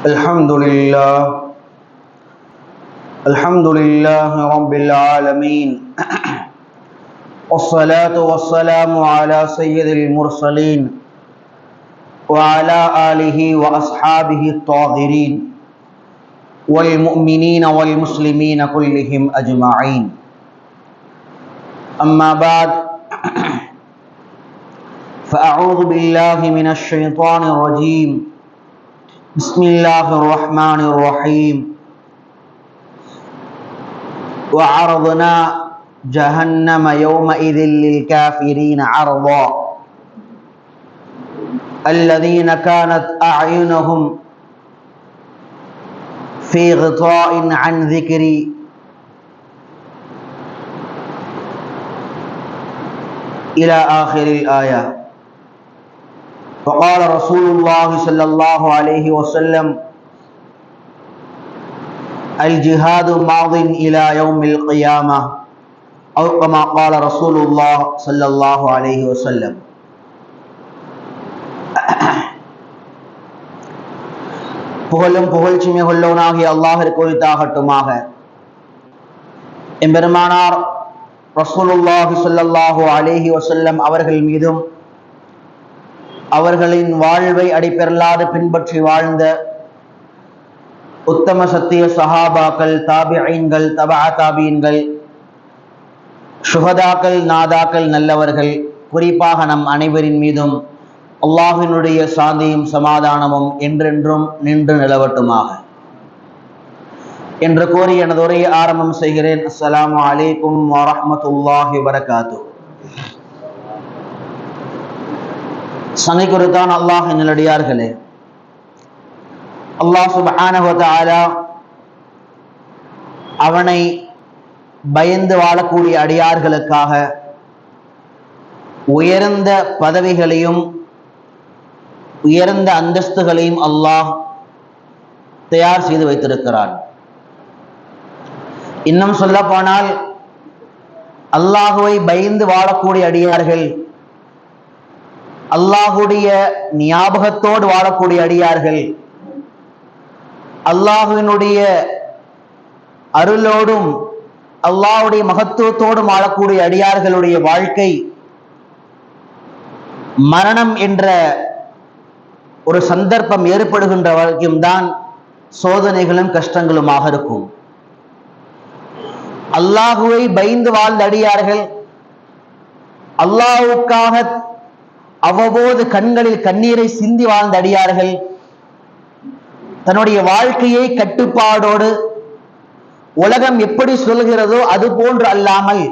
الحمد لله الحمد لله رب العالمين. والصلاة والسلام على سيد المرسلين وعلى آله وأصحابه الطاهرين والمؤمنين والمسلمين كلهم أجمعين. أما بعد فأعوذ بالله من الشيطان الرجيم. بسم الله الرحمن الرحيم. وعرضنا جهنم يومئذ للكافرين عرضا. الذين كانت أعينهم في غطاء عن ذكري إلى آخر الآية. فقال رسول الله صلى الله عليه وسلم الجهاد ماض إلى يوم القيامة أو كما قال رسول الله صلى الله عليه وسلم புகழும் புகழ்ச்சிமை கொள்ளவனாகிய அல்லாஹிற்கு உரித்தாகட்டுமாக எம்பெருமானார் ரசூலுல்லாஹி ஸல்லல்லாஹு அலைஹி வஸல்லம் அவர்கள் மீதும் அவர்களின் வாழ்வை அடிப்பெறலாது பின்பற்றி வாழ்ந்த உத்தம சத்திய சஹாபாக்கள் தாபிஐன்கள் தபா தாபீன்கள் சுகதாக்கள் நாதாக்கள் நல்லவர்கள். குறிப்பாக நம் அனைவரின் மீதும் அல்லாஹினுடைய சாந்தியும் சமாதானமும் என்றென்றும் நின்று நிலவட்டுமாக. என்று கூறி எனது உரையை ஆரம்பம் செய்கிறேன். அஸ்லாம் அலைக்கும் வரமத்துல்லாஹி வரகாத்து சங்கை குறித்தான் அல்லாஹ் நிலடியார்களே அல்லாஹ் சுப்ஹானஹு அவனை பயந்து வாழக்கூடிய அடியார்களுக்காக உயர்ந்த பதவிகளையும் உயர்ந்த அந்தஸ்துகளையும் அல்லாஹ் தயார் செய்து வைத்திருக்கிறான். இன்னும் சொல்லப்போனால் அல்லாஹுவை பயந்து வாழக்கூடிய அடியார்கள் அல்லாஹுடைய ஞாபகத்தோடு வாழக்கூடிய அடியார்கள். அல்லாஹுவினுடைய அருளோடும் அல்லாஹுடைய மகத்துவத்தோடும் வாழக்கூடிய அடியார்களுடைய வாழ்க்கை மரணம் என்ற ஒரு சந்தர்ப்பம் ஏற்படுகின்ற வரைக்கும் தான் சோதனைகளும் கஷ்டங்களுமாக இருக்கும். அல்லாஹுவை பயந்து வாழ்ந்த அடியார்கள் அல்லாஹுக்காக அவ்வப்போது கண்களில் கண்ணீரை சிந்தி வாழ்ந்த அடியார்கள் தன்னுடைய வாழ்க்கையை கட்டுப்பாடோடு உலகம் எப்படி சொல்கிறதோ அது போன்று அல்லாமல்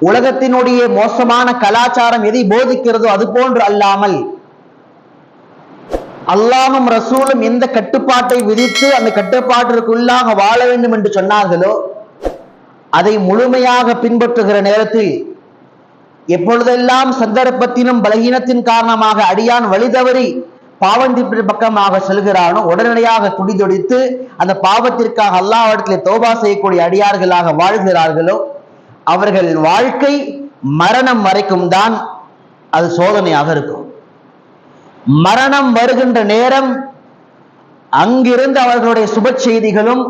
உலகத்தினுடைய மோசமான கலாச்சாரம் எதை போதிக்கிறதோ அது போன்று அல்லாமல் அல்லாமும் ரசூலும் எந்த கட்டுப்பாட்டை விதித்து அந்த கட்டுப்பாட்டிற்குள்ளாக வாழ வேண்டும் என்று சொன்னார்களோ அதை முழுமையாக பின்பற்றுகிற நேரத்தில் எப்பொழுதெல்லாம் சந்தர்ப்பத்திலும் பலகீனத்தின் காரணமாக அடியான் வழி தவறி பாவத்தின் பக்கமாக செல்கிறானோ உடனடியாக துடிதுடித்து அந்த பாவத்திற்காக அல்லாவிடத்தில் தோபா செய்யக்கூடிய அடியார்களாக வாழ்கிறார்களோ அவர்கள் வாழ்க்கை மரணம் வரைக்கும் தான் அது சோதனையாக இருக்கும். மரணம் வருகின்ற நேரம் அங்கிருந்து அவர்களுடைய சுப செய்திகளும்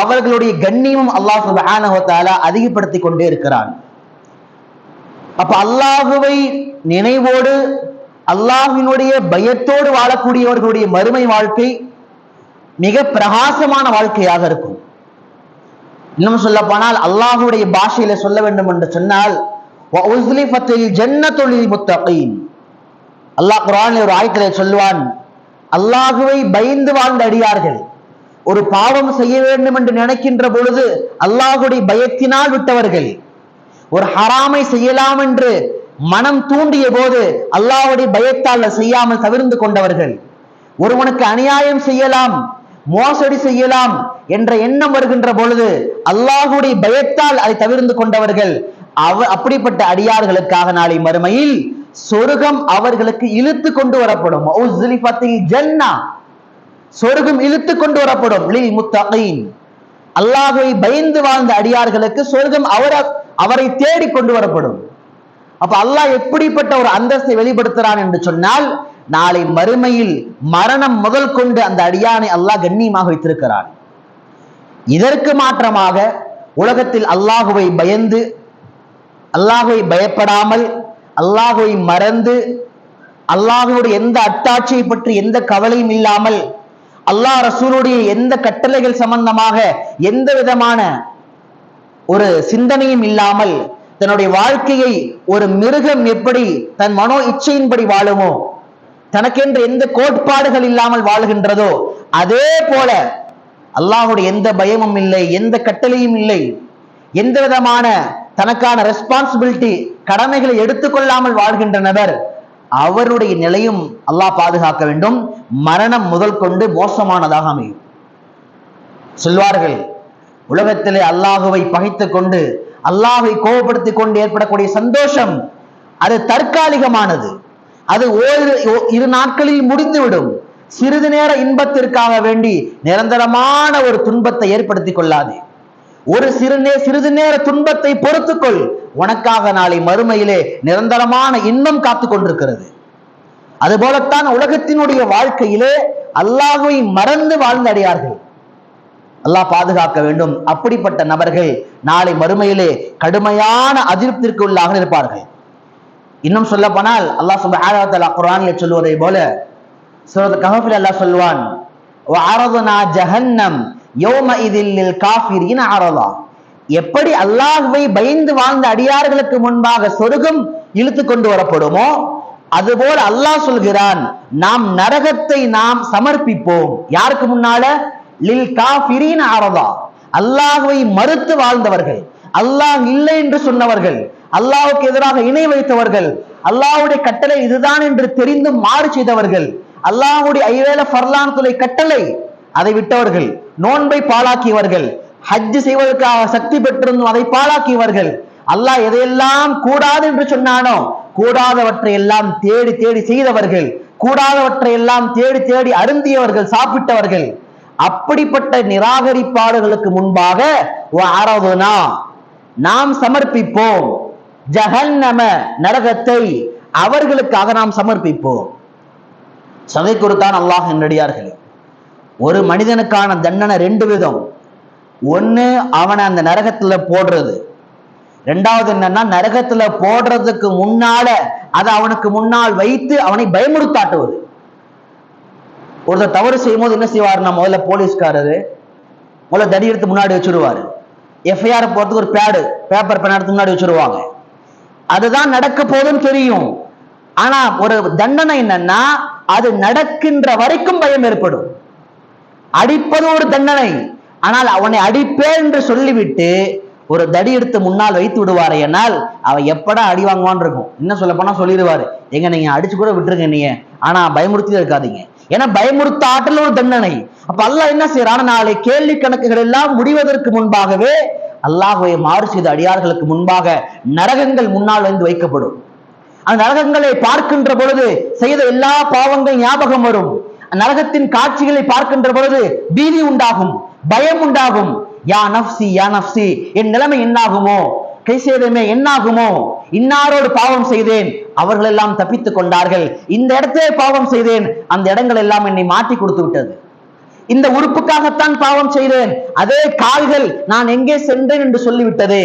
அவர்களுடைய கண்ணியமும் அல்லாஹ் சுபஹானஹு அதிகப்படுத்தி கொண்டே இருக்கிறான். அப்ப அல்லாஹுவை நினைவோடு அல்லாஹினுடைய பயத்தோடு வாழக்கூடியவர்களுடைய மறுமை வாழ்க்கை மிக பிரகாசமான வாழ்க்கையாக இருக்கும். இன்னும் சொல்ல போனால் அல்லாஹுடைய பாஷையில சொல்ல வேண்டும் என்று சொன்னால் ஜன்னத்துளில் முத்தகீன் அல்லாஹ் குரான் ஒரு ஆயத்திலே சொல்லுவான் அல்லாஹுவை பயந்து வாழ்ந்த அடியார்கள் ஒரு பாவம் செய்ய வேண்டும் என்று நினைக்கின்ற பொழுது அல்லாஹுடைய பயத்தினால் விட்டவர்கள் ஒரு ஹராமை செய்யலாம் என்று மனம் தூண்டிய போது அல்லாவுடைய பயத்தால் செய்யாமல் தவிர்ந்து கொண்டவர்கள். ஒருவனுக்கு அநியாயம் செய்யலாம் மோசடி செய்யலாம் என்ற எண்ணம் வருகின்ற பொழுது அல்லாஹுடைய பயத்தால் அதை தவிர்ந்து கொண்டவர்கள். அவ அப்படிப்பட்ட அடியார்களுக்காக நாளை மறுமையில் சொர்க்கம் அவர்களுக்கு இழுத்து கொண்டு வரப்படும். ஜன்னா. சொர்க்கம் இழுத்து கொண்டு வரப்படும். அல்லாஹுவை பயந்து வாழ்ந்த அடியார்களுக்கு சொர்க்கம் அவர அவரை தேடி கொண்டு வரப்படும். அப்ப அல்லாஹ் எப்படிப்பட்ட ஒரு அந்தஸ்தை வெளிப்படுத்துறான் என்று சொன்னால் நாளை மறுமையில் மரணம் முதல் கொண்டு அந்த அடியானை அல்லாஹ் கண்ணியமாக வைத்திருக்கிறான். இதற்கு மாற்றமாக உலகத்தில் அல்லாஹுவை பயந்து அல்லாஹுவை பயப்படாமல் அல்லாஹுவை மறந்து அல்லாஹுடைய எந்த அட்டாட்சியை பற்றி எந்த கவலையும் இல்லாமல் அல்லாஹ் ரசூலுடைய எந்த கட்டளைகள் சம்பந்தமாக எந்த விதமான ஒரு சிந்தனையும் இல்லாமல் தன்னுடைய வாழ்க்கையை ஒரு மிருகம் எப்படி தன் மனோ இச்சையின்படி வாழுமோ தனக்கென்று எந்த கோட்பாடுகள் இல்லாமல் வாழுகின்றதோ அதே போல அல்லாஹுடைய எந்த பயமும் இல்லை எந்த கட்டளையும் இல்லை. எந்த விதமான தனக்கான ரெஸ்பான்சிபிலிட்டி கடமைகளை எடுத்துக்கொள்ளாமல் வாழ்கின்ற நபர் அவருடைய நிலையும் அல்லாஹ் பாதுகாக்க வேண்டும். மரணம் முதல் கொண்டு மோசமானதாக அமையும். சொல்வார்கள் உலகத்திலே அல்லாஹுவை பகைத்து கொண்டு அல்லாஹை கோபப்படுத்திக் கொண்டு ஏற்படக்கூடிய சந்தோஷம் அது தற்காலிகமானது. அது ஓரிரு ஓ- இரு நாட்களில் முடிந்துவிடும். சிறிது நேர இன்பத்திற்காக வேண்டி நிரந்தரமான ஒரு துன்பத்தை ஏற்படுத்திக் கொள்ளாது. ஒரு சிறு நே சிறிது நேர துன்பத்தை பொறுத்துக்கொள். உனக்காக நாளை மறுமையிலே நிரந்தரமான இன்பம் காத்து கொண்டிருக்கிறது. அதுபோலத்தான் உலகத்தினுடைய வாழ்க்கையிலே அல்லாஹுவை மறந்து வாழ்ந்தடையார்கள். அல்லாஹ் பாதுகாக்க வேண்டும். அப்படிப்பட்ட நபர்கள் நாளை மறுமையிலே கடுமையான அதிருப்திற்கு உள்ளாக இருப்பார்கள். இன்னும் சொல்ல போனால் அல்லாஹ் சுப்ஹானஹு வ தஆலா சொல்வதை போல சூரத் கஹஃபில் அல்லாஹ் சொல்வான் வஅரதுனா ஜஹன்னம் யோம இதில் காஃபிரீன அரதா. எப்படி அல்லாஹுவை பயந்து வாழ்ந்த அடியார்களுக்கு முன்பாக சொருகம் இழுத்து கொண்டு வரப்படுமோ அதுபோல் அல்லாஹ் சொல்கிறான் நாம் நரகத்தை நாம் சமர்ப்பிப்போம். யாருக்கு முன்னால? லில் காஃபிரீன் ஆரதா அல்லாஹ்வை மறுத்து வாழ்ந்தவர்கள் அல்லாஹ் இல்லை என்று சொன்னவர்கள் அல்லாஹ்வுக்கு எதிராக இணை வைத்தவர்கள் அல்லாஹ்வுடைய கட்டளை இதுதான் என்று தெரிந்து மாறு செய்தவர்கள் அல்லாஹ்வுடைய ஐவேல ஃபர்லான் துளை கட்டளை அதை விட்டவர்கள் நோன்பை பாழாக்கியவர்கள் ஹஜ் செய்வதற்காக சக்தி பெற்றிருந்தும் அதை பாழாக்கியவர்கள் அல்லாஹ் எதையெல்லாம் கூடாது என்று சொன்னானோ கூடாதவற்றை எல்லாம் தேடி தேடி செய்தவர்கள் கூடாதவற்றை எல்லாம் தேடி தேடி அருந்தியவர்கள் சாப்பிட்டவர்கள் அப்படிப்பட்ட நிராகரிப்பாளர்களுக்கு முன்பாக நாம் சமர்ப்பிப்போம். ஜஹன்னம நரகத்தை அவர்களுக்காக நாம் சமர்ப்பிப்போம். சதை கொடுத்தான் அல்லாஹ் என்னடியார்களே ஒரு மனிதனுக்கான தண்டனை ரெண்டு விதம். ஒன்று அவனை அந்த நரகத்தில் போடுறது. ரெண்டாவது என்னன்னா நரகத்துல போடுறதுக்கு முன்னால அதை அவனுக்கு முன்னால் வைத்து அவனை பயமுறுத்தாட்டுவது. ஒருத்தர் தவறு செய்யும் போது என்ன செய்வாருன்னா முதல்ல போலீஸ்காரரு முதல்ல தடி எடுத்து முன்னாடி வச்சுருவாரு. எஃப்ஐஆர் போறதுக்கு ஒரு பேடு பேப்பர் பேன் எடுத்து முன்னாடி வச்சிருவாங்க. அதுதான் நடக்க போதுன்னு தெரியும். ஆனா ஒரு தண்டனை என்னன்னா அது நடக்கின்ற வரைக்கும் பயம் ஏற்படும். அடிப்பது ஒரு தண்டனை. ஆனால் அவனை அடிப்பேன் என்று சொல்லிவிட்டு ஒரு தடி எடுத்து முன்னால் வைத்து விடுவாரு என்னால் அவன் எப்படா அடி வாங்குவான் இருக்கும். இன்னும் சொல்ல போனா சொல்லிடுவாரு. எங்க நீங்க அடிச்சு கூட விட்டுருங்க நீங்க ஆனா பயமுறுத்தி இருக்காதீங்க. ஏன்னா பயமுறுத்த ஆற்றல் ஒரு தண்டனை. அப்ப அல்லாஹ் என்ன செய்யறான் நாளை கேள்வி கணக்குகள் எல்லாம் முடிவதற்கு முன்பாகவே அல்லாஹுவை மாறு செய்த அடியார்களுக்கு முன்பாக நரகங்கள் முன்னால் வந்து வைக்கப்படும். அந்த நரகங்களை பார்க்கின்ற பொழுது செய்த எல்லா பாவங்கள் ஞாபகம் வரும். நரகத்தின் காட்சிகளை பார்க்கின்ற பொழுது பீதி உண்டாகும் பயம் உண்டாகும். யா நஃப்சி யா நஃப்சி என் நிலைமை என்னாகுமோ? கை செய்தமே என்னாகுமோ? இன்னாரோடு பாவம் செய்தேன் அவர்கள் எல்லாம் தப்பித்துக் கொண்டார்கள். இந்த இடத்திலே பாவம் செய்தேன் அந்த இடங்கள் எல்லாம் என்னை மாற்றி கொடுத்து விட்டது. இந்த உறுப்புக்காகத்தான் பாவம் செய்தேன். அதே கால்கள் நான் எங்கே சென்றேன் என்று சொல்லிவிட்டது.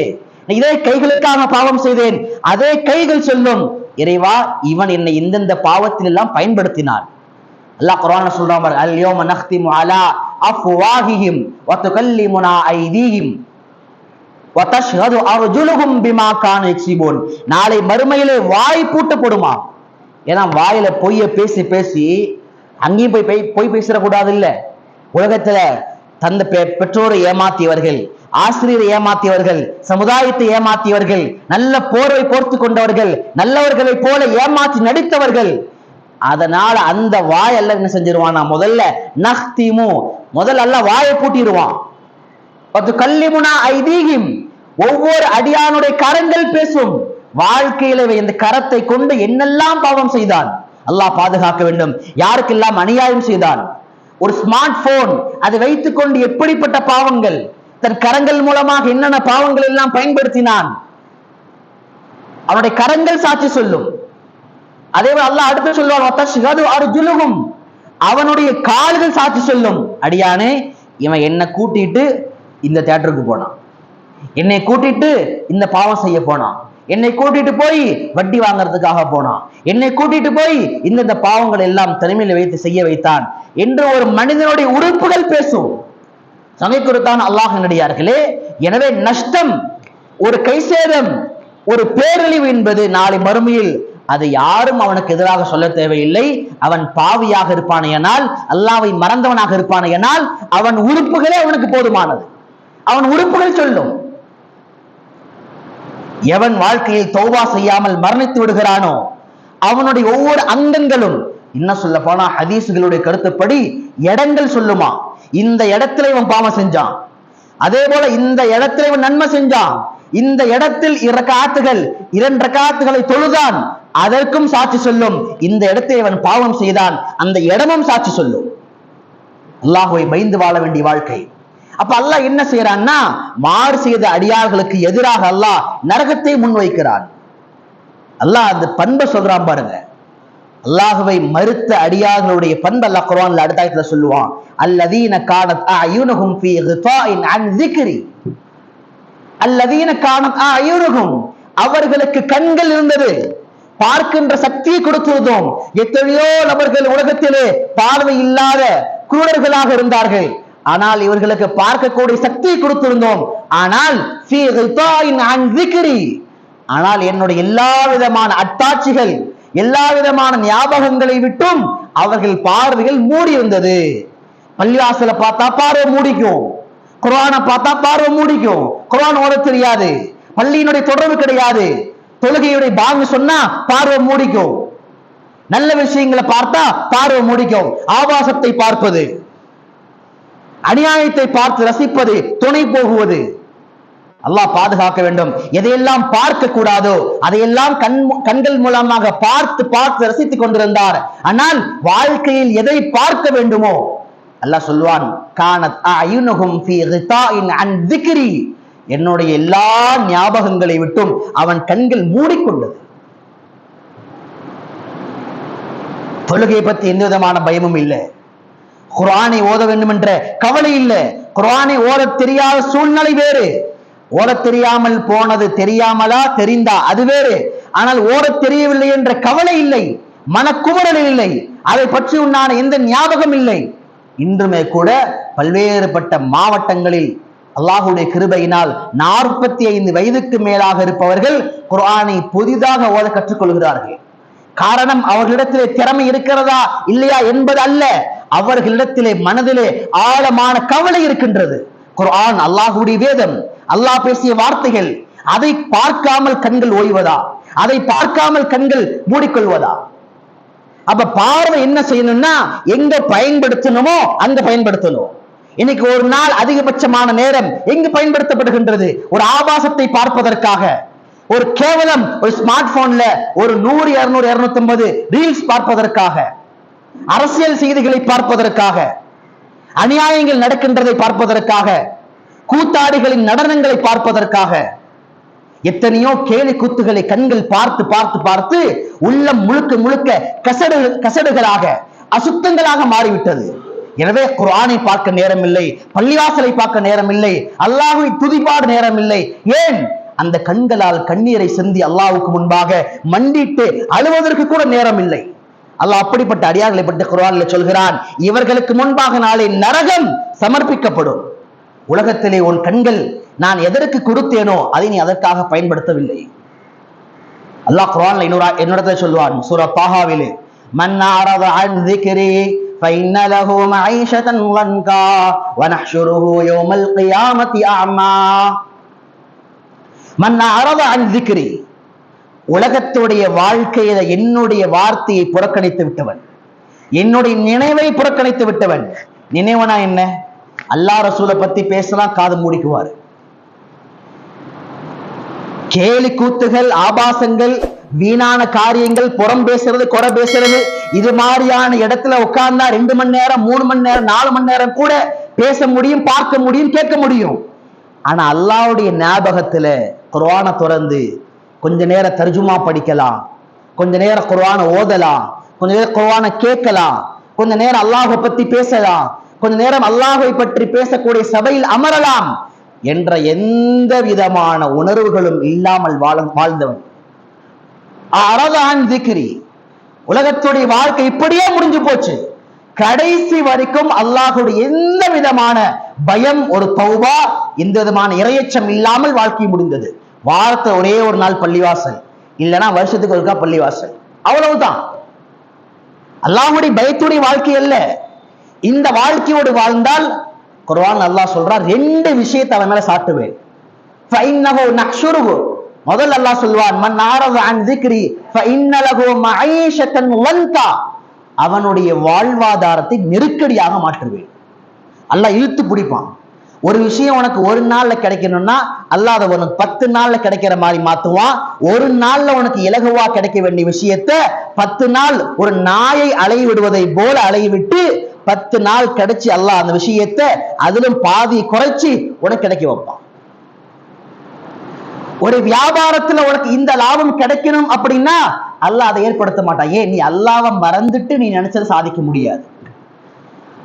இதே கைகளுக்காக பாவம் செய்தேன். அதே கைகள் சொல்லும் இறைவா இவன் என்னை இந்தந்த பாவத்தில் எல்லாம் பயன்படுத்தினான். அல்லாஹ் குரான சொல்றான் பாருங்க அலா யௌம நக்திமு அலா அஃப்வாஹிஹிம் முனா ஐதீஹிம். வ தஷ்ஹது அர்ஜுலுஹும் பிமா கானு யக்ஸிபூன் நாளை மறுமையிலே வாய் பூட்டப்படுமா? ஏன்னா வாயில பொய்ய பேசி பேசி அங்கேயும் போய் போய் பொய் பேசிடக்கூடாது இல்ல உலகத்துல தந்த பெ- பெற்றோரை ஏமாத்தியவர்கள் ஆசிரியரை ஏமாத்தியவர்கள் சமுதாயத்தை ஏமாத்தியவர்கள் நல்ல போர்வை போர்த்து கொண்டவர்கள் நல்லவர்களைப் போல ஏமாற்றி நடித்தவர்கள். அதனால அந்த வாய் அல்ல என்ன செஞ்சிருவானா முதல்ல நஹ்திமு முதல்ல எல்லாம் வாயை பூட்டிடுவான். பத்து கல்லிமுனா ஐதீகிம். ஒவ்வொரு அடியானுடைய கரங்கள் பேசும். வாழ்க்கையில இந்த கரத்தை கொண்டு என்னெல்லாம் பாவம் செய்தான்? அல்லாஹ் பாதுகாக்க வேண்டும். யாருக்கெல்லாம் அநியாயம் செய்தான்? ஒரு ஸ்மார்ட் போன் அதை வைத்துக் கொண்டு எப்படிப்பட்ட பாவங்கள்? தன் கரங்கள் மூலமாக என்னென்ன பாவங்கள் எல்லாம் பயன்படுத்தினான்? அவனுடைய கரங்கள் சாட்சி சொல்லும். அதே போல அல்லாஹ் அடுத்து சொல்லுவான் அவனுடைய கால்கள் சாட்சி சொல்லும். அடியானே இவன் என்னை கூட்டிட்டு இந்த தியேட்டருக்கு போனான். என்னை கூட்டிட்டு இந்த பாவம் செய்ய போனான் என்னை கூட்டிட்டு போய் வட்டி வாங்குறதுக்காக போனான் என்னை கூட்டிட்டு போய் இந்த இந்த பாவங்கள் எல்லாம் தனிமையில் வைத்து செய்ய வைத்தான் என்று ஒரு மனிதனுடைய உறுப்புகள் பேசும். சமை கொடுத்தான் அல்லாஹ் நடிகார்களே எனவே நஷ்டம் ஒரு கைசேதம் ஒரு பேரழிவு என்பது நாளை மறுமையில் அது யாரும் அவனுக்கு எதிராக சொல்ல தேவையில்லை. அவன் பாவியாக இருப்பானையனால் அல்லாவை மறந்தவனாக இருப்பானையனால் அவன் உறுப்புகளே அவனுக்கு போதுமானது. அவன் உறுப்புகள் சொல்லும். எவன் வாழ்க்கையில் தௌபா செய்யாமல் மரணித்து விடுகிறானோ அவனுடைய ஒவ்வொரு அங்கங்களும் என்ன சொல்ல போனா ஹதீசுகளுடைய கருத்துப்படி இடங்கள் சொல்லுமா. இந்த இடத்துல இவன் பாவம் செஞ்சான். அதே போல இந்த இடத்துல இவன் நன்மை செஞ்சான். இந்த இடத்தில் இரக்காத்துகள் இரண்டு ரக்காத்துகளை தொழுதான். அதற்கும் சாட்சி சொல்லும். இந்த இடத்தை இவன் பாவம் செய்தான். அந்த இடமும் சாட்சி சொல்லும். அல்லாஹுவை பயந்து வாழ வேண்டிய வாழ்க்கை. அப்ப அல்லாஹ் என்ன செய்யறான்னா மாறு செய்த அடியார்களுக்கு எதிராக அல்லாஹ் நரகத்தை முன்வைக்கிறான். அல்லாஹ் அந்த பண்பை சொல்றான் பாருங்க. அல்லாஹுவை மறுத்த அடியார்களுடைய பண்பு அல்லாஹ் குர்ஆன்ல அடுத்த ஆயத்துல சொல்லுவான். அல்லதீன கானத் அயுனஹும் ஃபீ கிதாஇன் அன் ذிக்ரி அல்லதீன கானத் அயுனஹும் அவர்களுக்கு கண்கள் இருந்தது. பார்க்கின்ற சக்தியை கொடுத்திருந்தோம் எத்தனையோ நபர்கள் உலகத்திலே பார்வை இல்லாத குருடர்களாக இருந்தார்கள். ஆனால் இவர்களுக்கு பார்க்கக்கூடிய சக்தியை கொடுத்திருந்தோம். ஆனால் ஆனால் என்னுடைய எல்லா விதமான அட்டாட்சிகள் எல்லா விதமான ஞாபகங்களை விட்டும் அவர்கள் பார்வைகள் மூடி இருந்தது பள்ளிவாசல பார்த்தா பார்வை மூடிக்கும். குரானை பார்த்தா பார்வை மூடிக்கும். குரான் ஓட தெரியாது. பள்ளியினுடைய தொடர்பு கிடையாது. தொழுகையுடைய பாங்கு சொன்னா பார்வை மூடிக்கும். நல்ல விஷயங்களை பார்த்தா பார்வை மூடிக்கும். ஆபாசத்தை பார்ப்பது. அநியாயத்தை பார்த்து ரசிப்பது துணை போகுவது. அல்லாஹ் பாதுகாக்க வேண்டும். எதையெல்லாம் பார்க்க கூடாதோ அதையெல்லாம் கண் கண்கள் மூலமாக பார்த்து பார்த்து ரசித்துக் கொண்டிருந்தார். ஆனால் வாழ்க்கையில் எதை பார்க்க வேண்டுமோ அல்லாஹ் சொல்வான் கானத் அயுனுகும் ஃபீ அன் திக்ரி. என்னுடைய எல்லா ஞாபகங்களை விட்டும் அவன் கண்கள் மூடிக்கொண்டது. தொழுகை பத்தி எந்த விதமான பயமும் இல்லை. குர்ஆனை ஓத வேண்டும் என்ற கவலை இல்லை. குரானை ஓத தெரியாத சூழ்நிலை வேறு. ஓட தெரியாமல் போனது தெரியாமலா தெரிந்தா அது வேறு. ஆனால் ஓட தெரியவில்லை என்ற கவலை இல்லை. மனக்குமரல் இல்லை. அதை பற்றி உண்டான எந்த ஞாபகம் இல்லை. இன்றுமே கூட பல்வேறுபட்ட மாவட்டங்களில் அல்லாஹுடைய கிருபையினால் நாற்பத்தி ஐந்து வயதுக்கு மேலாக இருப்பவர்கள் குர்ஆனை புதிதாக ஓத கற்றுக்கொள்கிறார்கள். காரணம் அவர்களிடத்திலே திறமை இருக்கிறதா இல்லையா என்பது அல்ல. அவர்களிடத்திலே மனதிலே ஆழமான கவலை இருக்கின்றது. குர்ஆன் அல்லாஹுடைய வேதம் அல்லாஹ் பேசிய வார்த்தைகள் அதை பார்க்காமல் கண்கள் ஓய்வதா? அதை பார்க்காமல் கண்கள் மூடிக்கொள்வதா? அப்ப பார்வை என்ன செய்யணும்னா எங்க பயன்படுத்தணுமோ அங்க பயன்படுத்தணும். இன்னைக்கு ஒரு நாள் அதிகபட்சமான நேரம் எங்கு பயன்படுத்தப்படுகின்றது? ஒரு ஆபாசத்தை பார்ப்பதற்காக. ஒரு கேவலம் ஒரு ஸ்மார்ட் போன்ல ஒரு நூறு இருநூறு இருநூத்தி ஐம்பது ரீல்ஸ் பார்ப்பதற்காக. அரசியல் செய்திகளை பார்ப்பதற்காக அநியாயங்கள் நடக்கின்றதை பார்ப்பதற்காக கூத்தாடிகளின் நடனங்களை பார்ப்பதற்காக எத்தனையோ கேலி கூத்துகளை கண்கள் பார்த்து பார்த்து பார்த்து உள்ளம் முழுக்க முழுக்க கசடு கசடுகளாக அசுத்தங்களாக மாறிவிட்டது. எனவே குர்ஆனை பார்க்க நேரம் இல்லை பள்ளிவாசலை பார்க்க நேரம் இல்லை அல்லாஹுவை துதிப்பாடு நேரம் இல்லை ஏன்? அந்த கண்களால் கண்ணீரை சிந்தி அல்லாவுக்கு முன்பாக மண்டிட்டு அழுவதற்கு கூட நேரம் இல்லை அல்லாஹ் அப்படிப்பட்ட அடியார்களை பற்றி குர்ஆனில் சொல்கிறான் இவர்களுக்கு முன்பாக நாளை நரகம் சமர்ப்பிக்கப்படும் உலகத்திலே உன் கண்கள் நான் எதற்கு கொடுத்தேனோ அதை நீ அதற்காக பயன்படுத்தவில்லை அல்லாஹ் குர்ஆன்ல இன்னொரு என்னிடத்துல சொல்லுவான் சூரா தாஹாவிலே மன் அறத அன் ذِكْرِي فإن له معيشة ضنكا ونحشره يوم القيامة أعمى மன் அறத அன் ذِكْرِي உலகத்துடைய வாழ்க்கையில என்னுடைய வார்த்தையை புறக்கணித்து விட்டவன். என்னுடைய நினைவை புறக்கணித்து விட்டவன். நினைவனா என்ன? அல்லாஹ் ரசூலை பத்தி பேசினா காது மூடிக்குவாரு. கேலி கூத்துகள் ஆபாசங்கள் வீணான காரியங்கள் புறம் பேசுறது குறை பேசுறது இது மாதிரியான இடத்துல உட்கார்ந்தா ரெண்டு மணி நேரம் மூணு மணி நேரம் நாலு மணி நேரம் கூட பேச முடியும் பார்க்க முடியும் கேட்க முடியும். ஆனா அல்லாவுடைய ஞாபகத்துல குர்ஆனை திறந்து கொஞ்ச நேரம் தர்ஜுமா படிக்கலாம். கொஞ்ச நேரம் குர்ஆனை ஓதலாம். கொஞ்ச நேரம் குர்ஆனை கேட்கலாம். கொஞ்ச நேரம் அல்லாஹை பத்தி பேசலாம். கொஞ்ச நேரம் அல்லாஹை பற்றி பேசக்கூடிய சபையில் அமரலாம் என்ற எந்த விதமான உணர்வுகளும் இல்லாமல் வாழ வாழ்ந்தவன். அரதான் திக்ரி. உலகத்துடைய வாழ்க்கை இப்படியே முடிஞ்சு போச்சு. கடைசி வரைக்கும் அல்லாஹுடைய எந்த விதமான பயம் ஒரு தௌபா எந்த விதமான இரையச்சம் இல்லாமல் வாழ்க்கை முடிந்தது. வாரத்தில் ஒரே ஒரு நாள் பள்ளிவாசல். இல்லைன்னா வருஷத்துக்கு ஒருக்கா பள்ளிவாசல். அவ்வளவுதான். அல்லாஹுடைய பயத்துடைய வாழ்க்கை அல்ல. இந்த வாழ்க்கையோடு வாழ்ந்தால் குர்வான் அல்லாஹ் சொல்றான் ரெண்டு விஷயத்தை அவன் மேல சாட்டுவேன். முதல் அல்லாஹ் சொல்வான் மன் ஆரத அன் திக்ரி ஃபைன்னலஹு மஈஷத்தன் வன்கா அவனுடைய வாழ்வாதாரத்தை நெருக்கடியாக மாற்றுவேன். அல்லாஹ் இழுத்து பிடிப்பான். ஒரு விஷயம் உனக்கு ஒரு நாள்ல கிடைக்கணும்னா அல்லாத அதை உனக்கு பத்து நாள்ல கிடைக்கிற மாதிரி மாத்துவான். ஒரு நாள்ல உனக்கு இலகுவா கிடைக்க வேண்டிய விஷயத்த பத்து நாள் ஒரு நாயை அலைய விடுவதை போல அலைய விட்டு பத்து நாள் கிடைச்சு அல்லாஹ் அந்த விஷயத்த அதிலும் பாதி குறைச்சு உனக்கு கிடைக்க வைப்பான். ஒரு வியாபாரத்துல உனக்கு இந்த லாபம் கிடைக்கணும் அப்படின்னா அல்லாஹ் அதை ஏற்படுத்த மாட்டான். ஏன் நீ அல்லாவை மறந்துட்டு நீ நினைச்சதை சாதிக்க முடியாது.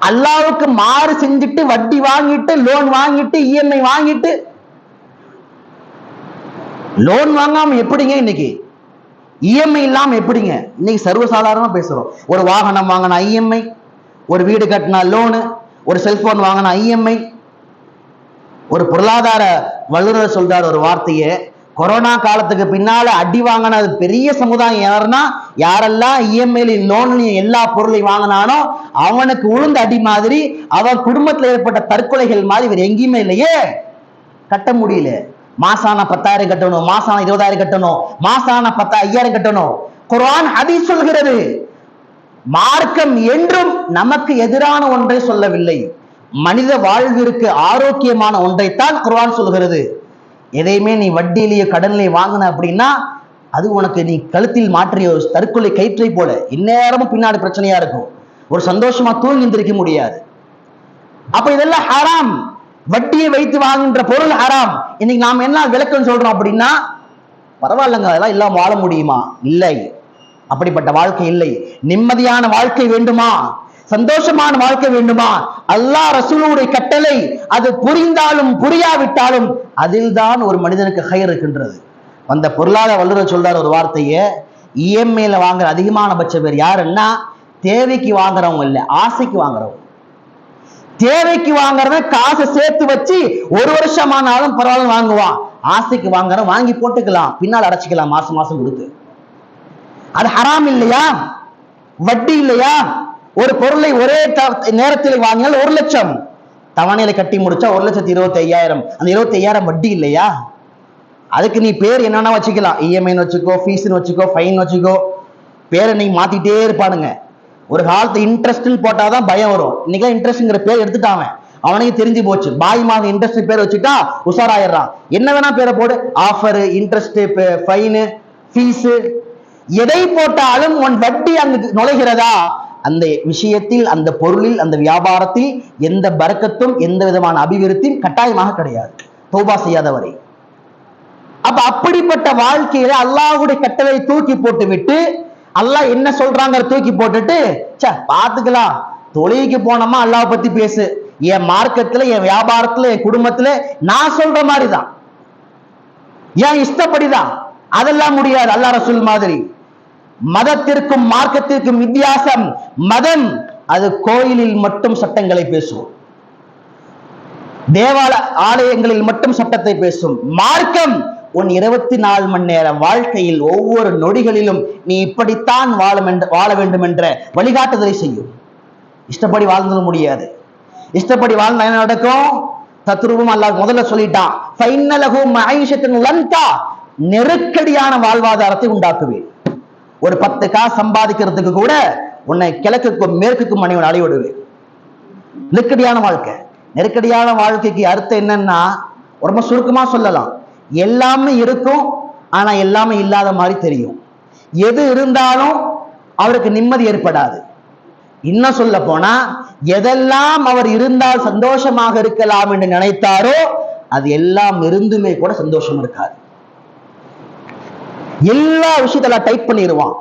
அல்லாவுக்கு மாறு செஞ்சுட்டு வட்டி வாங்கிட்டு லோன் வாங்கிட்டு இஎம்ஐ வாங்கிட்டு. லோன் வாங்காம எப்படிங்க இன்னைக்கு? இஎம்ஐ இல்லாம எப்படிங்க? இன்னைக்கு சர்வசாதாரணமா பேசுறோம். ஒரு வாகனம் வாங்கினா இஎம்ஐ ஒரு வீடு கட்டினா லோனு ஒரு செல்போன் வாங்கினா இஎம்ஐ ஒரு பொருளாதார வல்லுநர் சொல்றார் ஒரு வார்த்தையை கொரோனா காலத்துக்கு பின்னால அடி வாங்கினது பெரிய சமுதாயம் யாருன்னா யாரெல்லாம் இஎம்ஐல லோன் எல்லா பொருளையும் வாங்கினானோ அவனுக்கு உளுந்த அடி மாதிரி அவன் குடும்பத்துல ஏற்பட்ட தற்கொலைகள் மாதிரி இவர் எங்கேயுமே இல்லையே. கட்ட முடியல. மாசான பத்தாயிரம் கட்டணும் மாசான இருபதாயிரம் கட்டணும் மாசான பத்தா ஐயாயிரம் கட்டணும். குரான் அதி சொல்கிறது மார்க்கம் என்றும் நமக்கு எதிரான ஒன்றை சொல்லவில்லை. மனித வாழ்விற்கு ஆரோக்கியமான ஒன்றைத்தான் குரான் சொல்கிறது. எதையுமே நீ வட்டியிலேயே கடன்லேயே வாங்கின அப்படின்னா அது உனக்கு நீ கழுத்தில் மாற்றிய ஒரு தற்கொலை கயிற்றை போல இந்நேரமும் பின்னாடி பிரச்சனையா இருக்கும். ஒரு சந்தோஷமா தூங்கி எந்திரிக்க முடியாது. அப்ப இதெல்லாம் ஹராம் வட்டியை வைத்து வாங்குகின்ற பொருள் ஹராம் இன்னைக்கு நாம் என்ன விளக்கம் சொல்றோம் அப்படின்னா பரவாயில்லைங்க அதெல்லாம் இல்லாம வாழ முடியுமா? இல்லை. அப்படிப்பட்ட வாழ்க்கை இல்லை. நிம்மதியான வாழ்க்கை வேண்டுமா? சந்தோஷமான வாழ்க்கை வேண்டுமா? அல்லாஹ் ரசூலுடைய கட்டளை அது புரிந்தாலும் புரியாவிட்டாலும் அதில்தான் ஒரு மனிதனுக்கு ஹயர் இருக்கின்றது. அந்த பொருளாதார வல்லுநர் சொல்றார் ஒரு வார்த்தையை இஎம்ஐல வாங்குற அதிகமான பட்ச பேர் யாருன்னா தேவைக்கு வாங்குறவங்க இல்லை ஆசைக்கு வாங்குறவங்க. தேவைக்கு வாங்குறவன் காசை சேர்த்து வச்சு ஒரு வருஷமானாலும் பரவாயில்ல வாங்குவான். ஆசைக்கு வாங்குறவன் வாங்கி போட்டுக்கலாம் பின்னால் அடைச்சிக்கலாம் மாசம் மாசம் கொடுத்து. அது ஹராம் இல்லையா? வட்டி இல்லையா? ஒரு பொருளை ஒரே த- நேரத்தில் வாங்கினால் ஒரு லட்சம். தவணையில கட்டி முடிச்சா ஒரு லட்சத்தி இருபத்தி ஐயாயிரம் அந்த இருபத்தி ஐயாயிரம் வட்டி இல்லையா? அதுக்கு நீ பேர் என்னன்னா வச்சுக்கலாம். இஎம்ஐன்னு வச்சுக்கோ ஃபீஸ்னு வச்சுக்கோ ஃபைன் வச்சுக்கோ. பேரை நீ மாத்திட்டே இருப்பானுங்க. ஒரு காலத்து இன்ட்ரெஸ்ட்னு போட்டாதான் பயம் வரும். இன்னைக்கு இன்ட்ரெஸ்ட்ங்கிற பேர் எடுத்துட்டாங்க அவனுக்கு தெரிஞ்சு போச்சு. பாய் மாதம் இன்ட்ரெஸ்ட் பேர் வச்சுட்டா உஷாராயிடுறான். என்ன வேணா பேரை போடு. ஆஃபர் இன்ட்ரெஸ்ட் ஃபைனு ஃபீஸு எதை போட்டாலும் உன் வட்டி அங்கு நுழைகிறதா? அந்த விஷயத்தில் அந்த பொருளில் அந்த வியாபாரத்தில் எந்த பறக்கத்தும் எந்த விதமான அபிவிருத்தியும் கட்டாயமாக கிடையாது. தௌபா செய்யாதவரை. அப்ப அப்படிப்பட்ட வாழ்க்கையில அல்லாஹ்வுடைய கட்டளை தூக்கி போட்டு விட்டு அல்லாஹ் என்ன சொல்றாங்க தூக்கி போட்டுட்டு ச்சே பாத்துக்கலாம் தொழிலுக்கு போனோமா அல்லாஹ் பத்தி பேசு. என் மார்க்கத்துல என் வியாபாரத்துல என் குடும்பத்துல நான் சொல்ற மாதிரிதான். என் இஷ்டப்படிதான்? அதெல்லாம் முடியாது. அல்லாஹ் ரசூல் மாதிரி. மதத்திற்கும் மார்க்கத்திற்கும் வித்தியாசம். மதம் அது கோயிலில் மட்டும் சட்டங்களை பேசும். தேவால ஆலயங்களில் மட்டும் சட்டத்தை பேசும். மார்க்கம் உன் இருபத்தி நாலு மணி நேர வாழ்க்கையில் ஒவ்வொரு நொடிகளிலும் நீ இப்படித்தான் வாழ வேண்டும் வாழ வேண்டும் என்ற வழிகாட்டுதலை செய்யும். இஷ்டப்படி வாழ்ந்துட முடியாது. இஷ்டப்படி வாழ்ந்தா என்ன நடக்கும்? தத்ரூபம் அல்லாஹ் முதல்ல சொல்லிட்டான். நெருக்கடியான வாழ்வாதாரத்தை உண்டாக்குவேன். ஒரு பத்து காசு சம்பாதிக்கிறதுக்கு கூட உன்னை கிழக்குக்கும் மேற்குக்கும் மனைவன் அலைவிடுவேன் நெருக்கடியான வாழ்க்கை. நெருக்கடியான வாழ்க்கைக்கு அர்த்தம் என்னன்னா ரொம்ப சுருக்கமா சொல்லலாம். எல்லாமே இருக்கும் ஆனா எல்லாமே இல்லாத மாதிரி தெரியும். எது இருந்தாலும் அவருக்கு நிம்மதி ஏற்படாது. இன்னும் சொல்ல போனா எதெல்லாம் அவர் இருந்தால் சந்தோஷமாக இருக்கலாம் என்று நினைத்தாரோ அது எல்லாம் இருந்துமே கூட சந்தோஷம் இருக்காது. எல்லா விஷயத்துல டைப் பண்ணிடுவான்.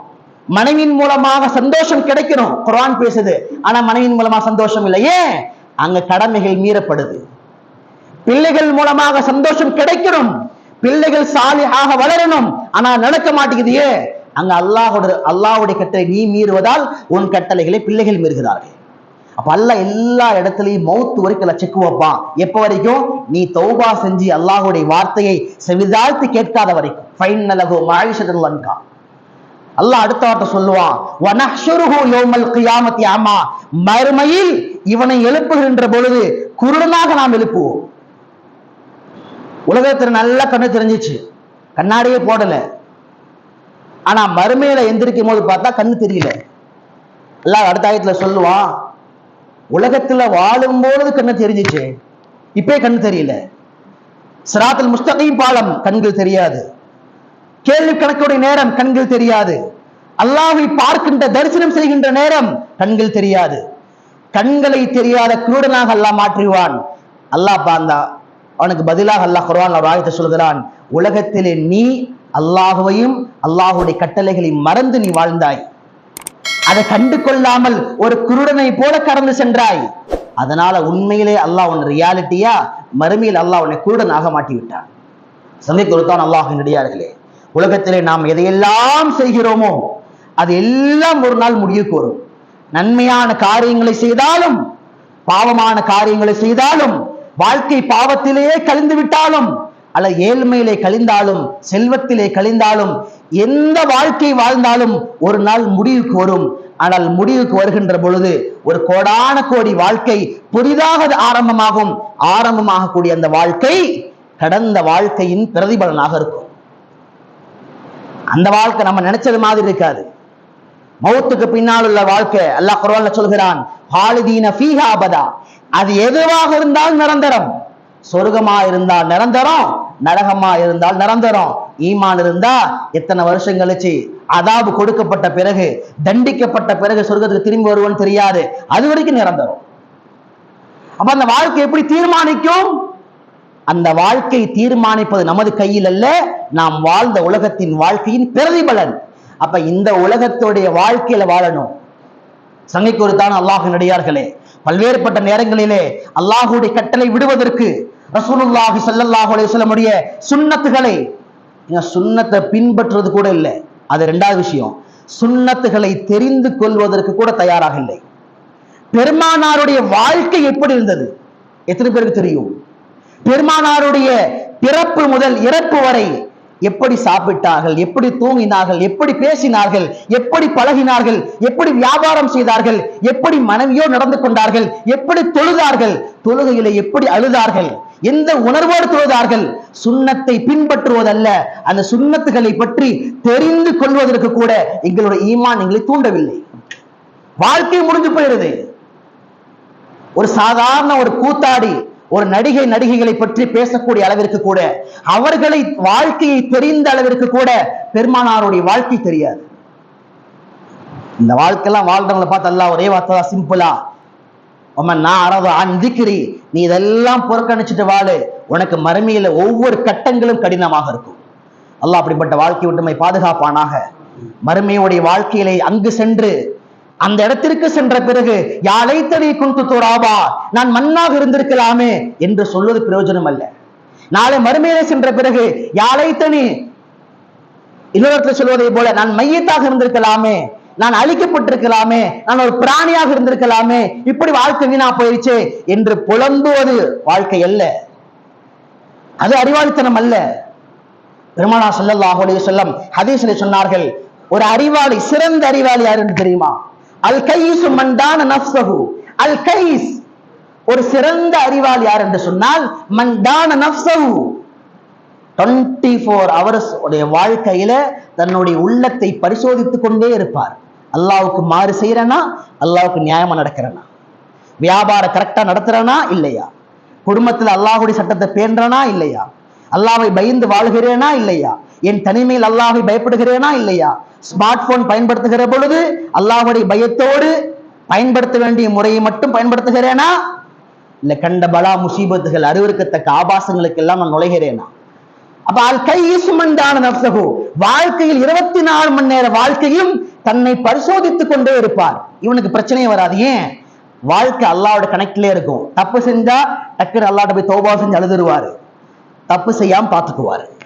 மனைவியின் மூலமாக சந்தோஷம் கிடைக்கணும். குரான் பேசுது. ஆனா மனைவியின் மூலமா சந்தோஷம் இல்லை. ஏன்? அங்க கடமைகள் மீறப்படுது. பிள்ளைகள் மூலமாக சந்தோஷம் கிடைக்கணும். பிள்ளைகள் சாலியாக வளரணும். ஆனா நடக்க மாட்டேங்குது. ஏன்? அங்க அல்லாஹோட அல்லாஹுடைய கட்டளை நீ மீறுவதால் உன் கட்டளைகளை பிள்ளைகள் மீறுகிறார்கள். அப்ப எல்லா இடத்துலயும் மௌத்து வரைக்கும் செக்கு வைப்பான். எப்ப வரைக்கும்? நீ தௌபா செஞ்சு அல்லாஹுடைய வார்த்தையை செவிதாழ்த்து கேட்காத வரைக்கும். ஃபைனலகோ மாயிஷத்துல் லன்கா அல்லாஹ் அடுத்த வார்த்தை சொல்லுவான். வனஹ்ஷுருஹு யௌமல் கியாமத்தி அமா மறுமையில் இவனை எழுப்புகின்ற பொழுது குருடனாக நாம் எழுப்புவோம். உலகத்துல நல்ல கண்ணு தெரிஞ்சிச்சு. கண்ணாடியே போடல. ஆனா மறுமையில எந்திரிக்கும் போது பார்த்தா கண்ணு தெரியல. அல்லாஹ் அடுத்த ஆயத்துல சொல்லுவான் உலகத்துல வாழும்போது கண்ணு தெரிஞ்சிச்சு. இப்பே கண்ணு தெரியல. சிராத்தில் முஸ்தகையும் பாலம் கண்கள் தெரியாது. கேள்வி கணக்குடைய நேரம் கண்கள் தெரியாது. அல்லாஹை பார்க்கின்ற தரிசனம் செய்கின்ற நேரம் கண்கள் தெரியாது. கண்களை தெரியாத குருடனாக அல்லாஹ் மாற்றுவான். அல்லாஹ் பாந்தா அவனுக்கு பதிலாக அல்லாஹ் குர்ஆன் ஒரு ஆயத்தை சொல்கிறான் உலகத்திலே நீ அல்லாஹுவையும் அல்லாஹுடைய கட்டளைகளை மறந்து நீ வாழ்ந்தாய். அதை கண்டு கொள்ளாமல் ஒரு குருடனை போல கடந்து சென்றாய். அதனால உண்மையிலே அல்லாஹ் உன் ரியாலிட்டியா மறுமையில் அல்லாஹ் உன்னை குருடனாக மாட்டி விட்டான் சந்தை கொடுத்தான் அல்லாஹின் நடிகார்களே. உலகத்திலே நாம் எதையெல்லாம் செய்கிறோமோ அது எல்லாம் ஒரு நாள் முடிவுக்கு வரும் நன்மையான காரியங்களை செய்தாலும் பாவமான காரியங்களை செய்தாலும் வாழ்க்கை பாவத்திலேயே கழிந்து விட்டாலும் அல்ல ஏழ்மையிலே கழிந்தாலும் செல்வத்திலே கழிந்தாலும் எந்த வாழ்க்கை வாழ்ந்தாலும் ஒரு நாள் முடிவுக்கு வரும். ஆனால் முடிவுக்கு வருகின்ற பொழுது ஒரு கோடான கோடி வாழ்க்கை புதிதாக ஆரம்பமாகும். ஆரம்பமாகக்கூடிய அந்த வாழ்க்கை கடந்த வாழ்க்கையின் பிரதிபலனாக இருக்கும். அந்த வாழ்க்கை நம்ம நினைச்சது மாதிரி இருக்காது. மௌத்துக்கு பின்னால் உள்ள வாழ்க்கை அல்லாஹ் குர்ஆன்ல சொல்கிறான் ஹாலிதீன ஃபீஹா அபதா. அது எதுவாக இருந்தால் நிரந்தரம். சொர்க்கமா இருந்தால் நிரந்தரம். நரகமா இருந்தால் நிரந்தரம். ஈமான் இருந்தா எத்தனை வருஷம் கழிச்சு அதாவது கொடுக்கப்பட்ட பிறகு தண்டிக்கப்பட்ட பிறகு சொர்க்கத்துக்கு திரும்பி வருவோன்னு தெரியாது. அது வரைக்கும் நிரந்தரம். அப்ப அந்த வாழ்க்கை எப்படி தீர்மானிக்கும்? அந்த வாழ்க்கை தீர்மானிப்பது நமது கையில் அல்ல நாம் வாழ்ந்த உலகத்தின் வாழ்க்கையின் பிரதிபலன். அப்ப இந்த உலகத்துடைய வாழ்க்கையில வாழணும். சங்கைக்கு ஒருத்தான அல்லாஹு நடிகார்களே பல்வேறுபட்ட நேரங்களிலே அல்லாஹுடைய கட்டளை விடுவதற்கு ரசூலுல்லாஹி ஸல்லல்லாஹு அலைஹி சுண்ணத்துகளை சுண்ணத்தை பின்பற்றுறது கூட இல்லை. அது ரெண்டாவது விஷயம். சுண்ணத்துகளை தெரிந்து கொள்வதற்கு கூட தயாராக இல்லை. பெருமானாருடைய வாழ்க்கை எப்படி இருந்தது? எத்தனை பேருக்கு தெரியும்? பெருமானாருடைய பிறப்பு முதல் இறப்பு வரை எப்படி சாப்பிட்டார்கள் எப்படி தூங்கினார்கள் எப்படி பேசினார்கள் எப்படி பழகினார்கள் எப்படி வியாபாரம் செய்தார்கள் எப்படி மனைவியோ நடந்து கொண்டார்கள் எப்படி தொழுதார்கள் தொழுகையில எப்படி அழுதார்கள் எந்த உணர்வோடு தொழுதார்கள் சுண்ணத்தை பின்பற்றுவதல்ல. அந்த சுண்ணத்துகளை பற்றி தெரிந்து கொள்வதற்கு கூட எங்களுடைய ஈமான் எங்களை தூண்டவில்லை. வாழ்க்கை முடிஞ்சு போயிருது. ஒரு சாதாரண ஒரு கூத்தாடி ஒரு நடிகை நடிகைகளை பற்றி பேசக்கூடிய அளவிற்கு கூட அவர்களை வாழ்க்கையை தெரிந்த அளவிற்கு கூட பெருமானாருடைய வாழ்க்கை தெரியாது. இந்த வாழ்க்கையெல்லாம் வாழ்றவங்களை பார்த்து எல்லாம் ஒரே வார்த்தை தான் சிம்பிளா உமன் நான் அரது அந்திக்கிறி நீ இதெல்லாம் புறக்கணிச்சுட்டு வாழு. உனக்கு மறுமையில ஒவ்வொரு கட்டங்களும் கடினமாக இருக்கும். அல்லாஹ் அப்படிப்பட்ட வாழ்க்கை விட்டுமை பாதுகாப்பானாக. மறுமையுடைய வாழ்க்கையிலே அங்கு சென்று அந்த இடத்திற்கு சென்ற பிறகு யாழைத்தனை குண்டு தோறாபா நான் மண்ணாக இருந்திருக்கலாமே என்று சொல்வது பிரயோஜனம் அல்ல. நாளை மறுமையிலே சென்ற பிறகு யாழைத்தனி இன்னொரு சொல்வதை போல நான் மையத்தாக இருந்திருக்கலாமே நான் அழிக்கப்பட்டிருக்கலாமே நான் ஒரு பிராணியாக இருந்திருக்கலாமே இப்படி வாழ்க்கை வீணா போயிடுச்சு என்று புலம்புவது வாழ்க்கை அல்ல. அது அறிவாளித்தனம் அல்ல. பெருமானா ஸல்லல்லாஹு சொல்லம் ஹதீஸ்ல சொன்னார்கள் ஒரு அறிவாளி சிறந்த அறிவாளி யாருன்னு தெரியுமா? அல் கைஸ் மண்டான நஃப்ஸஹு. அல் கைஸ் ஒரு சிறந்த அறிவாளி யார் என்று சொன்னால் மண்டான நஃப்ஸஹு. 24 ஃபோர் ஹவர்ஸ் உடைய வாழ்க்கையில தன்னுடைய உள்ளத்தை பரிசோதித்து கொண்டே இருப்பார். அல்லாவுக்கு மாறு செய்யறனா? அல்லாவுக்கு நியாயமா நடக்கிறனா? வியாபாரம் கரெக்டா நடத்துறனா? இல்லையா? குடும்பத்தில் அல்லாஹுடைய சட்டத்தை பேன்றனா? இல்லையா? அல்லாவை பயந்து வாழ்கிறேனா? இல்லையா? என் தனிமையில் அல்லாஹை பயப்படுகிறேனா இல்லையா? ஸ்மார்ட் போன் பயன்படுத்துகிற பொழுது அல்லாஹுடைய பயத்தோடு பயன்படுத்த வேண்டிய முறையை மட்டும் பயன்படுத்துகிறேனா? இல்ல கண்ட பலா முசீபத்துகள் அருவருக்கத்தக்க ஆபாசங்களுக்கு எல்லாம் நான் நுழைகிறேனா? அப்ப அல் கை சுமண்டான நப்சகு வாழ்க்கையில் இருபத்தி நாலு மணி நேர வாழ்க்கையும் தன்னை பரிசோதித்துக் கொண்டே இருப்பார். இவனுக்கு பிரச்சனையே வராது. ஏன்? வாழ்க்கை அல்லாவோட கணக்கிலே இருக்கும். தப்பு செஞ்சா டக்குனு அல்லாட்ட போய் தோபா செஞ்சு அழுதுருவாரு. தப்பு செய்யாம பாத்துக்குவாரு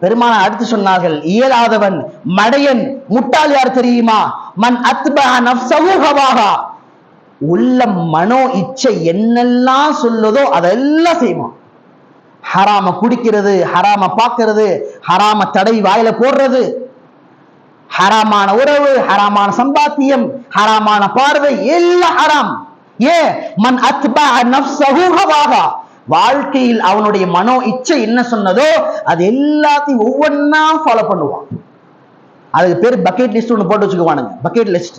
பெருமான அடுத்து சொன்னார்கள் இயலாதவன் மடையன் முட்டாள் யார் தெரியுமா? மன் அத்பா உள்ள மனோ இச்சை என்னெல்லாம் சொல்லுதோ அதெல்லாம் செய்வான். ஹராம குடிக்கிறது ஹராம பார்க்கறது ஹராம தடை வாயில போடுறது. ஹராமான உறவு ஹராமான சம்பாத்தியம் ஹராமான பார்வை எல்லாம் ஹராம். ஏன் மன் அத்பா நஃப்ஸஹு வாழ்க்கையில் அவனுடைய மனோ இச்சை என்ன சொன்னதோ அது எல்லாத்தையும் ஒவ்வொன்னா ஃபாலோ பண்ணுவான். அதுக்கு பேர் பக்கெட் லிஸ்ட் ஒன்று போட்டு வச்சுக்குவானுங்க. Bucket list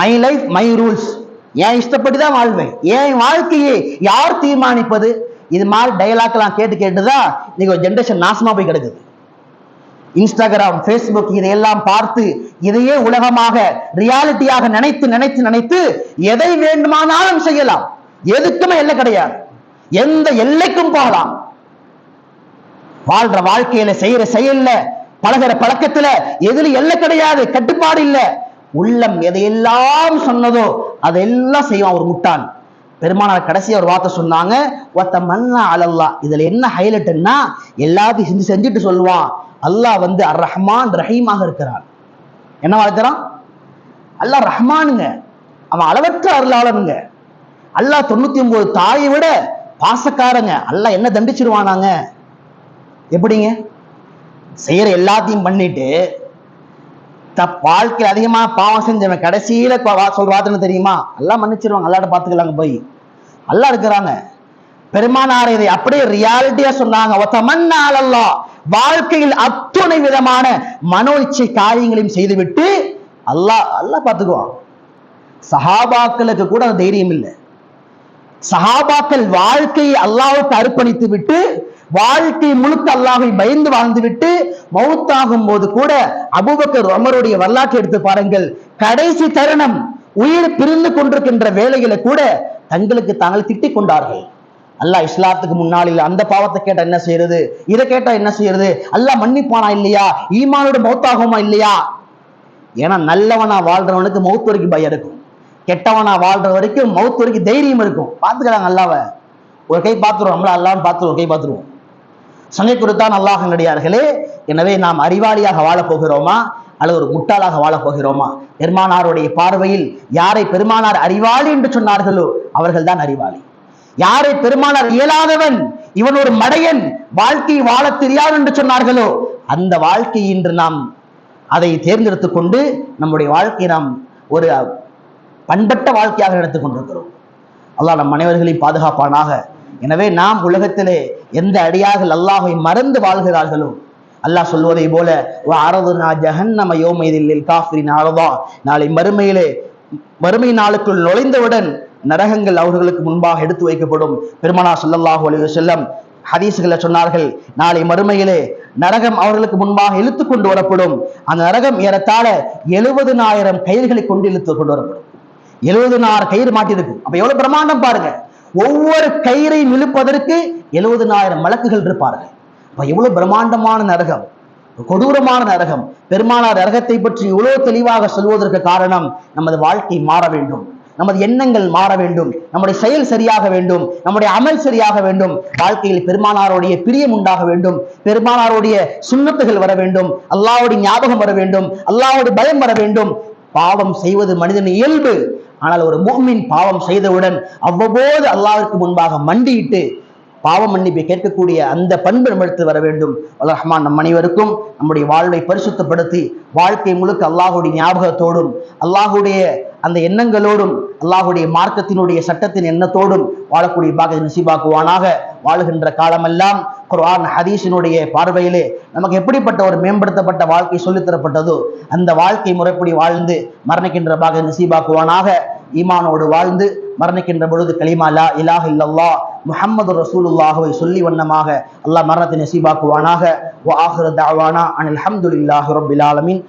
my life my rules ஏன் இஷ்டப்படி தான் வாழ்வேன்? என் வாழ்க்கையை யார் தீர்மானிப்பது? இது மாதிரி டயலாக்லாம் கேட்டு கேட்டுதான் இன்னைக்கு ஒரு ஜென்ரேஷன் நாசமாக போய் கிடக்குது. இன்ஸ்டாகிராம் ஃபேஸ்புக் இதையெல்லாம் பார்த்து இதையே உலகமாக ரியாலிட்டியாக நினைத்து நினைத்து நினைத்து எதை வேண்டுமானாலும் செய்யலாம். எதுக்குமே எல்லை கிடையாது. எந்த எல்லைக்கும் போகலாம். வாழ்ற வாழ்க்கையில செய்யற செயல்ல பழகிற பழக்கத்துல எதுல எல்லை கிடையாது கட்டுப்பாடு இல்ல. உள்ளம் எதையெல்லாம் சொன்னதோ அதெல்லாம் செய்வான் ஒரு முட்டான் பெருமானார் கடைசி ஒரு வார்த்தை சொன்னாங்க. ஒத்த மன்னா அலல்லா. இதுல என்ன ஹைலைட்னா எல்லாத்தையும் செஞ்சு செஞ்சுட்டு சொல்லுவான். அல்லாஹ் வந்து அர் ரஹ்மான் ரஹீமாக இருக்கிறான். என்ன வளர்க்கிறான் அல்லாஹ் ரஹ்மானுங்க. அவன் அளவற்ற அருளாளனுங்க. அல்லாஹ் தொண்ணூத்தி ஒன்பது தாயை விட பாசக்காரங்க. அல்லாஹ் என்ன தண்டிச்சிருவானாங்க? எப்படிங்க? செய்யற எல்லாத்தையும் பண்ணிட்டு தப் வாழ்க்கையில் அதிகமா பாவம் செஞ்சவன் கடைசியில சொல்வாதுன்னு தெரியுமா? எல்லாம் மன்னிச்சிருவாங்க. அல்லாட்ட பார்த்துக்கலாங்க போய். எல்லாம் இருக்கிறாங்க. பெருமானார் இதை அப்படியே ரியாலிட்டியா சொன்னாங்க. ஒத்தமன்னாலல்லா வாழ்க்கையில் அத்துணை விதமான மனோ இச்சை காரியங்களையும் செய்துவிட்டு அல்லாஹ் அல்லாஹ் பார்த்துக்குவான். சஹாபாக்களுக்கு கூட அந்த தைரியம் இல்லை. சஹாபாக்கள் வாழ்க்கையை அல்லாவுக்கு அர்ப்பணித்து விட்டு வாழ்க்கை முழுக்க அல்லாஹை பயந்து வாழ்ந்து விட்டு மௌத்தாகும் போது கூட அபுபக்கர் உமருடைய வரலாற்றை எடுத்து பாருங்கள். கடைசி தருணம் உயிர் பிரிந்து கொண்டிருக்கின்ற வேலைகளை கூட தங்களுக்கு தாங்கள் திட்டிக் கொண்டார்கள். அல்லாஹ் இஸ்லாத்துக்கு முன்னாளில் அந்த பாவத்தை கேட்டால் என்ன செய்யறது? இதை கேட்டா என்ன செய்யறது? அல்லாஹ் மன்னிப்பானா இல்லையா? ஈமானோட மௌத்தாகுமா இல்லையா? ஏன்னா நல்லவனா வாழ்றவனுக்கு மௌத் வரைக்கும் பயம் இருக்கும். கெட்டவனா வாழ்ற வரைக்கும் மௌத் வரைக்கும் தைரியம் இருக்கும். பார்த்துக்கிறாங்க அல்லாவ ஒரு கை பார்த்துருவோம். நம்மள அல்லான்னு பார்த்துருவோம். ஒரு கை பார்த்துருவோம். சங்கை கொடுத்தான் அல்லாஹ் நடிகார்களே. எனவே நாம் அறிவாளியாக வாழப் போகிறோமா? அல்லது ஒரு முட்டாளாக வாழப் போகிறோமா? பெருமானாருடைய பார்வையில் யாரை பெருமானார் அறிவாளி என்று சொன்னார்களோ அவர்கள்தான் அறிவாளி. யாரை பெருமானார் இயலாதவன் இவன் ஒரு மடையன் வாழ்க்கை வாழத் தெரியாது என்று சொன்னார்களோ அந்த வாழ்க்கை இன்று நாம் அதை தேர்ந்தெடுத்து கொண்டு நம்முடைய வாழ்க்கையை நாம் ஒரு பண்பட்ட வாழ்க்கையாக எடுத்துக் கொண்டிருக்கிறோம். அல்லாஹ் நம் அனைவர்களையும் பாதுகாப்பானாக எனவே நாம் உலகத்திலே எந்த அடியார்கள் அல்லாஹை மறந்து வாழ்கிறார்களோ அல்லாஹ் சொல்வதை போல அரதுனா ஜஹன்னம யோமைதில் காஃபிரின் அறதா நாளை மறுமையிலே மறுமை நாளுக்குள் நுழைந்தவுடன் நரகங்கள் அவர்களுக்கு முன்பாக எடுத்து வைக்கப்படும். பெருமனா சொல்லல்லாஹு அலி செல்லம் ஹதீசுகளை சொன்னார்கள் நாளை மறுமையிலே நரகம் அவர்களுக்கு முன்பாக இழுத்து கொண்டு வரப்படும். அந்த நரகம் ஏறத்தாழ எழுபதுனாயிரம் கயிறுகளை கொண்டு இழுத்து கொண்டு வரப்படும். எழுபதுனாயிரம் கயிறு மாட்டியிருக்கும் அப்ப எவ்வளவு பிரம்மாண்டம் பாருங்க. ஒவ்வொரு கயிறை இழுப்பதற்கு எழுபதுனாயிரம் மலக்குகள் இருப்பார்கள். இப்போ எவ்வளவு பிரம்மாண்டமான நரகம் கொடூரமான நரகம் பெருமானார் நரகத்தை பற்றி இவ்வளவு தெளிவாக சொல்வதற்கு காரணம் நமது வாழ்க்கை மாற வேண்டும். நமது எண்ணங்கள் மாற வேண்டும். நம்முடைய செயல் சரியாக வேண்டும். நம்முடைய அமல் சரியாக வேண்டும். வாழ்க்கையில் பெருமானாருடைய பிரியம் உண்டாக வேண்டும். பெருமானாருடைய சுண்ணத்துகள் வர வேண்டும். அல்லாவுடைய ஞாபகம் வர வேண்டும். அல்லாவுடைய பயம் வர வேண்டும். பாவம் செய்வது மனிதன் இயல்பு. ஆனால் ஒரு முஃமின் பாவம் செய்தவுடன் அவ்வப்போது அல்லாவிற்கு முன்பாக மண்டியிட்டு பாவ மன்னிப்பை கேட்கக்கூடிய அந்த பண்பு நம்மிடத்தில் வர வேண்டும். அல்லாஹ் ரஹ்மான் நம் அனைவருக்கும் நம்முடைய வாழ்வை பரிசுத்தப்படுத்தி வாழ்க்கை முழுக்க அல்லாஹுடைய ஞாபகத்தோடும் அல்லாஹுடைய அந்த எண்ணங்களோடும் அல்லாஹுடைய மார்க்கத்தினுடைய சட்டத்தின் எண்ணத்தோடும் வாழக்கூடிய பாகத்தை நசீபாக்குவானாக வாழுகின்ற காலமெல்லாம் குர்ஆன் ஹதீஸினுடைய பார்வையிலே நமக்கு எப்படிப்பட்ட ஒரு மேம்படுத்தப்பட்ட வாழ்க்கை சொல்லித்தரப்பட்டதோ அந்த வாழ்க்கை முறைப்படி வாழ்ந்து மரணிக்கின்ற பாக்கிய நசீபாக்குவானாக ஈமானோடு வாழ்ந்து மரணிக்கின்ற பொழுது கலிமா லா இலாஹ் இல்லல்லா முஹம்மது ரசூலுல்லாஹுவை சொல்லி வண்ணமாக அல்லாஹ் மரணத்தை நசீபாக்குவானாக. வ ஆஹிரு அனில் ஹம்துலில்லாஹி ரப்பில் ஆலமின்.